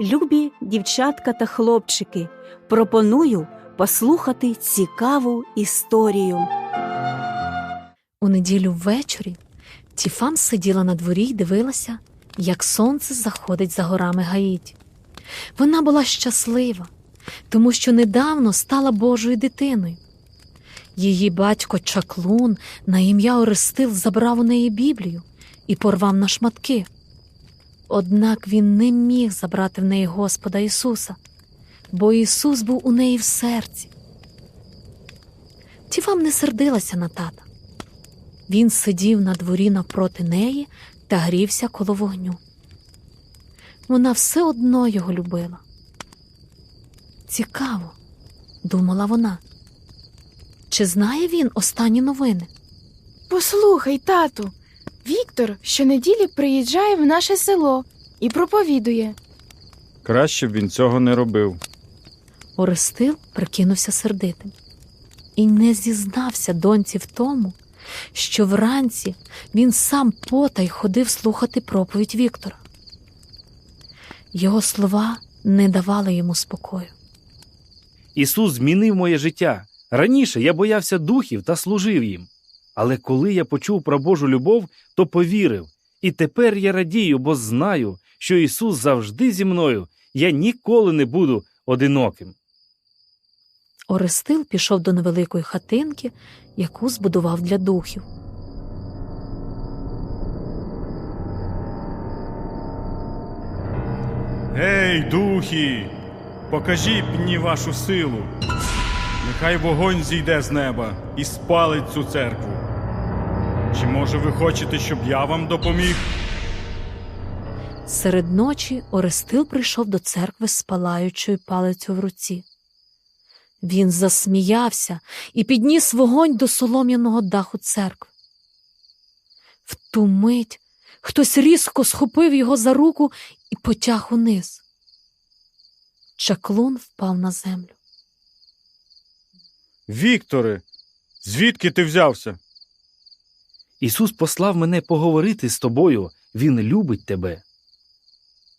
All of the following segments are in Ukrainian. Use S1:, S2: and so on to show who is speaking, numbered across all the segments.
S1: Любі дівчатка та хлопчики, пропоную послухати цікаву історію.
S2: У неділю ввечері Тіфам сиділа на дворі й дивилася, як сонце заходить за горами Гаїті. Вона була щаслива, тому що недавно стала Божою дитиною. Її батько Чаклун на ім'я Орестил забрав у неї Біблію і порвав на шматки. Однак він не міг забрати в неї Господа Ісуса, бо Ісус був у неї в серці. Тіфам не сердилася на тата. Він сидів на дворі навпроти неї та грівся коло вогню. Вона все одно його любила. Цікаво, думала вона. Чи знає він останні новини?
S3: Послухай, тату, Віктор щонеділі приїжджає в наше село і проповідує.
S4: Краще б він цього не робив.
S2: Орестил прикинувся сердитим і не зізнався доньці в тому, що вранці він сам потай ходив слухати проповідь Віктора. Його слова не давали йому спокою.
S5: Ісус змінив моє життя. Раніше я боявся духів та служив їм. Але коли я почув про Божу любов, то повірив. І тепер я радію, бо знаю, що Ісус завжди зі мною. Я ніколи не буду одиноким.
S2: Орестил пішов до невеликої хатинки, яку збудував для духів.
S4: Гей, духи! Покажіть мені вашу силу. Нехай вогонь зійде з неба і спалить цю церкву. Чи може ви хочете, щоб я вам допоміг?
S2: Серед ночі Орестил прийшов до церкви з палаючою палицею в руці. Він засміявся і підніс вогонь до солом'яного даху церкви. В ту мить хтось різко схопив його за руку і потяг униз. Чаклун впав на землю.
S4: Вікторе, звідки ти взявся?
S5: Ісус послав мене поговорити з тобою. Він любить тебе.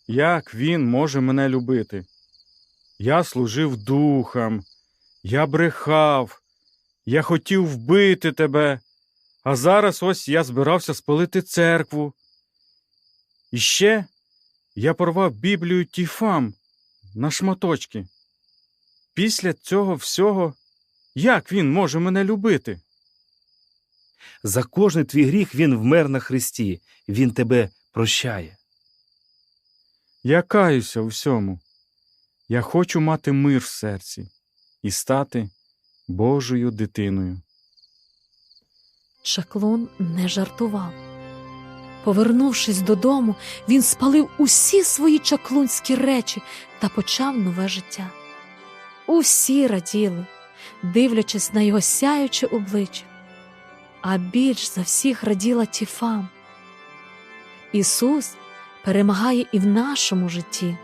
S4: Як він може мене любити? Я служив духам, я брехав, я хотів вбити тебе, а зараз ось я збирався спалити церкву. І ще я порвав Біблію Тіфам на шматочки. Після цього всього, як він може мене любити?
S5: За кожний твій гріх Він вмер на Христі. Він тебе прощає.
S4: Я каюся у всьому. Я хочу мати мир в серці і стати Божою дитиною.
S2: Чаклун не жартував. Повернувшись додому, він спалив усі свої чаклунські речі та почав нове життя. Усі раділи, дивлячись на його сяюче обличчя, а більш за всіх раділа Тіфам. Ісус перемагає і в нашому житті,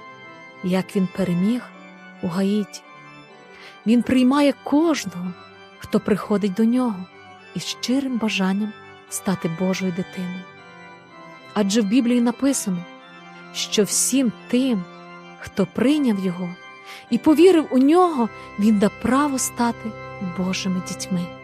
S2: як Він переміг у Гаїті. Він приймає кожного, хто приходить до нього із щирим бажанням стати Божою дитиною. Адже в Біблії написано, що всім тим, хто прийняв Його і повірив у нього, Він дав право стати Божими дітьми.